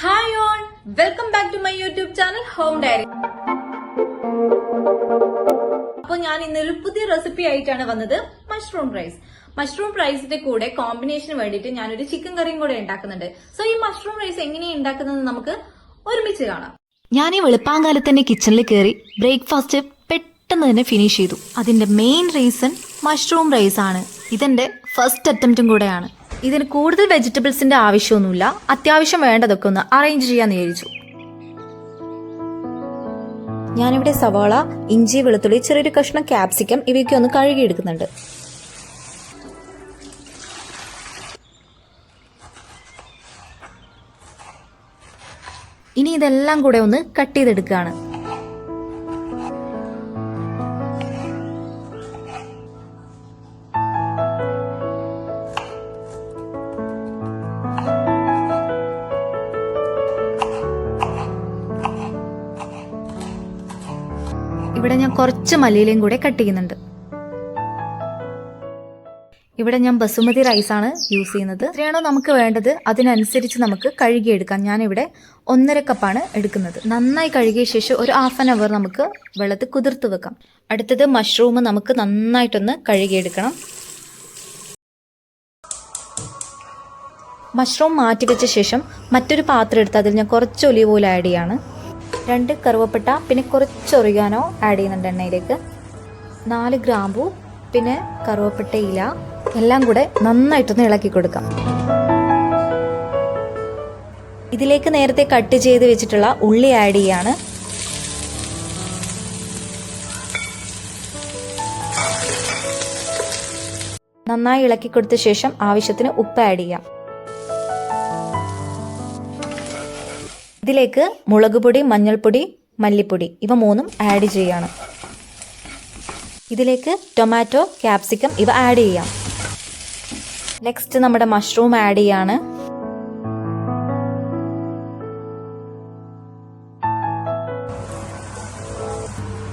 Hi all welcome back to my YouTube channel home diary അപ്പോൾ ഞാൻ ഇന്നൊരു പുതിയ റെസിപ്പി ആയിട്ടാണ് വന്നത് മഷ്റൂം റൈസ് മഷ്റൂം റൈസിന്റെ കൂടെ കോമ്പിനേഷന് വേണ്ടിയിട്ട് ഞാനൊരു ചിക്കൻ കറിയും കൂടെ ഉണ്ടാക്കുന്നുണ്ട്. സോ ഈ മഷ്റൂം റൈസ് എങ്ങനെയാണ് ഉണ്ടാക്കുന്നത് നമുക്ക് ഒരുമിച്ച് കാണാം. ഞാൻ ഈ വെളുപ്പാങ്കാലത്ത് തന്നെ കിച്ചണിൽ കയറി ബ്രേക്ക്ഫാസ്റ്റ് പെട്ടെന്ന് തന്നെ ഫിനിഷ് ചെയ്തു. അതിന്റെ മെയിൻ റീസൺ മഷ്റൂം റൈസ് ആണ്. ഇതെന്റെ ഫസ്റ്റ് അറ്റംപ്റ്റും കൂടെയാണ്. ഇതിന് കൂടുതൽ വെജിറ്റബിൾസിന്റെ ആവശ്യമൊന്നുമില്ല. അത്യാവശ്യം വേണ്ടതൊക്കെ ഒന്ന് അറേഞ്ച് ചെയ്യാൻ വിചാരിച്ചു ഞാനിവിടെ സവാള ഇഞ്ചി വെളുത്തുള്ളി ചെറിയൊരു കഷ്ണം ക്യാപ്സിക്കം ഇവയൊക്കെ ഒന്ന് കഴുകിയെടുക്കുന്നുണ്ട്. ഇനി ഇതെല്ലാം കൂടെ ഒന്ന് കട്ട് ചെയ്തെടുക്കുകയാണ്. ഇവിടെ ഞാൻ കുറച്ച് മല്ലിയിലയും കൂടെ കട്ട് ചെയ്യുന്നുണ്ട്. ഇവിടെ ഞാൻ ബസുമതി റൈസ് ആണ് യൂസ് ചെയ്യുന്നത്. എത്രയാണോ നമുക്ക് വേണ്ടത് അതിനനുസരിച്ച് നമുക്ക് കഴുകിയെടുക്കാം. ഞാനിവിടെ ഒന്നര കപ്പാണ് എടുക്കുന്നത്. നന്നായി കഴുകിയ ശേഷം ഒരു ഹാഫ് ആൻ അവർ നമുക്ക് വെള്ളത്തിൽ കുതിർത്ത് വെക്കാം. അടുത്തത് മഷ്റൂം നമുക്ക് നന്നായിട്ടൊന്ന് കഴുകിയെടുക്കണം. മഷ്റൂം മാറ്റി വെച്ച ശേഷം മറ്റൊരു പാത്രം എടുത്ത് അതിൽ ഞാൻ കുറച്ച് ഒലിവ് ഓയിൽ ആഡ് ചെയ്യാണ്. രണ്ട് കറുവപ്പട്ട പിന്നെ കുറച്ച് ഒറിഗാനോ ആഡ് ചെയ്യുന്നുണ്ട് എണ്ണയിലേക്ക്. നാല് ഗ്രാമ്പു പിന്നെ കറുവപ്പട്ട ഇല. എല്ലാം കൂടെ നന്നായിട്ടൊന്ന് ഇളക്കി കൊടുക്കാം. ഇതിലേക്ക് നേരത്തെ കട്ട് ചെയ്ത് വെച്ചിട്ടുള്ള ഉള്ളി ആഡ് ചെയ്യാണ്. നന്നായി ഇളക്കി കൊടുത്ത ശേഷം ആവശ്യത്തിന് ഉപ്പ് ആഡ് ചെയ്യാം. ഇതിലേക്ക് മുളക് പൊടി മഞ്ഞൾപ്പൊടി മല്ലിപ്പൊടി ഇവ മൂന്നും ആഡ് ചെയ്യണം. ഇതിലേക്ക് ടൊമാറ്റോ ക്യാപ്സിക്കം ഇവ ആഡ് ചെയ്യാം. നെക്സ്റ്റ് നമ്മുടെ മഷ്റൂം ആഡ് ചെയ്യാണ്.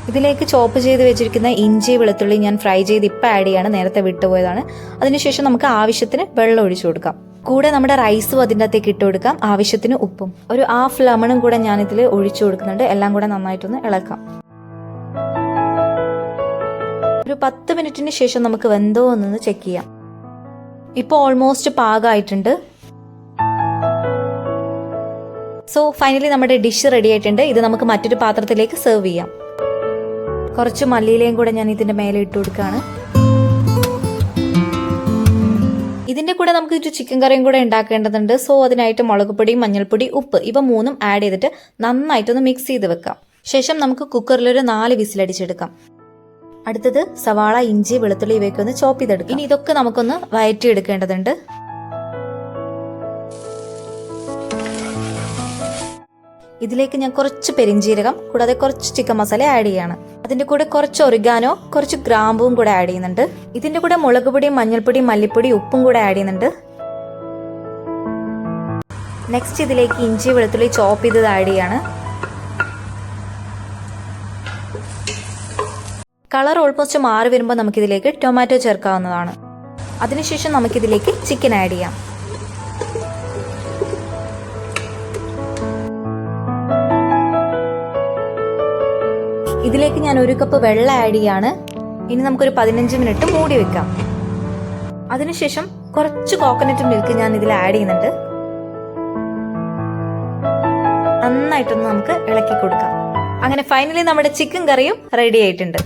ഇതിലേക്ക് ചോപ്പ് ചെയ്ത് വെച്ചിരിക്കുന്ന ഇഞ്ചി വെളുത്തുള്ളി ഞാൻ ഫ്രൈ ചെയ്ത് ഇപ്പം ആഡ് ചെയ്യാണ്. നേരത്തെ വിട്ടുപോയതാണ് അതിനുശേഷം നമുക്ക് ആവശ്യത്തിന് വെള്ളം ഒഴിച്ചു കൊടുക്കാം. കൂടെ നമ്മുടെ റൈസും അതിന്റെ അകത്തേക്ക് ഇട്ട് കൊടുക്കാം. ആവശ്യത്തിന് ഉപ്പും. ഒരു ഹാഫ് ലെമണും കൂടെ ഞാനിതിൽ ഒഴിച്ചു കൊടുക്കുന്നുണ്ട്. എല്ലാം കൂടെ നന്നായിട്ടൊന്ന് ഇളക്കാം. ഒരു പത്ത് മിനിറ്റിന് ശേഷം നമുക്ക് വെന്തോ എന്നൊന്ന് ചെക്ക് ചെയ്യാം. ഇപ്പോൾ ഓൾമോസ്റ്റ് പാകമായിട്ടുണ്ട് സോ ഫൈനലി നമ്മുടെ ഡിഷ് റെഡി ആയിട്ടുണ്ട്. ഇത് നമുക്ക് മറ്റൊരു പാത്രത്തിലേക്ക് സെർവ് ചെയ്യാം. കുറച്ച് മല്ലിയിലയും കൂടെ ഞാൻ ഇതിന്റെ മേലെ ഇട്ട് കൊടുക്കുകയാണ്. ഇതിന്റെ കൂടെ നമുക്ക് ഒരു ചിക്കൻ കറിയും കൂടെ ഉണ്ടാക്കേണ്ടതുണ്ട്. സോ അതിനായിട്ട് മുളക് പൊടി മഞ്ഞൾപ്പൊടി ഉപ്പ് ഇവ മൂന്നും ആഡ് ചെയ്തിട്ട് നന്നായിട്ടൊന്ന് മിക്സ് ചെയ്ത് വെക്കാം. ശേഷം നമുക്ക് കുക്കറിൽ ഒരു നാല് വിസിലടിച്ചെടുക്കാം അടുത്തത് സവാള ഇഞ്ചി വെളുത്തുള്ളി ഇവയൊക്കെ ഒന്ന് ചോപ്പ് ചെയ്തെടുക്കാം. ഇനി ഇതൊക്കെ നമുക്കൊന്ന് വയറ്റി എടുക്കേണ്ടതുണ്ട് ഇതിലേക്ക് ഞാൻ കുറച്ച് പെരിഞ്ചീരകം കൂടാതെ കുറച്ച് ചിക്കൻ മസാല ആഡ് ചെയ്യാണ്. അതിന്റെ കൂടെ കുറച്ച് ഒറിഗാനോ കുറച്ച് ഗ്രാമ്പും കൂടെ ആഡ് ചെയ്യുന്നുണ്ട്. ഇതിന്റെ കൂടെ മുളക് പൊടി മഞ്ഞൾപ്പൊടി മല്ലിപ്പൊടി ഉപ്പും കൂടെ ആഡ് ചെയ്യുന്നുണ്ട്. നെക്സ്റ്റ് ഇതിലേക്ക് ഇഞ്ചി വെളുത്തുള്ളി ചോപ്പ് ചെയ്തത് ആഡ് ചെയ്യാണ്. കളർ ഓൾമോസ്റ്റ് മാറി വരുമ്പോൾ നമുക്കിതിലേക്ക് ടൊമാറ്റോ ചേർക്കാവുന്നതാണ്. അതിനുശേഷം നമുക്കിതിലേക്ക് ചിക്കൻ ആഡ് ചെയ്യാം. ഇതിലേക്ക് ഞാൻ ഒരു കപ്പ് വെള്ളം ആഡ് ചെയ്യാണ്. ഇനി നമുക്കൊരു പതിനഞ്ച് മിനിറ്റ് മൂടി വെക്കാം. അതിനുശേഷം കുറച്ച് കോക്കനട്ട് മിൽക്ക് ഞാൻ ഇതിൽ ആഡ് ചെയ്യുന്നുണ്ട്. നന്നായിട്ടൊന്ന് നമുക്ക് ഇളക്കി കൊടുക്കാം. അങ്ങനെ ഫൈനലി നമ്മുടെ ചിക്കൻ കറിയും റെഡി ആയിട്ടുണ്ട്.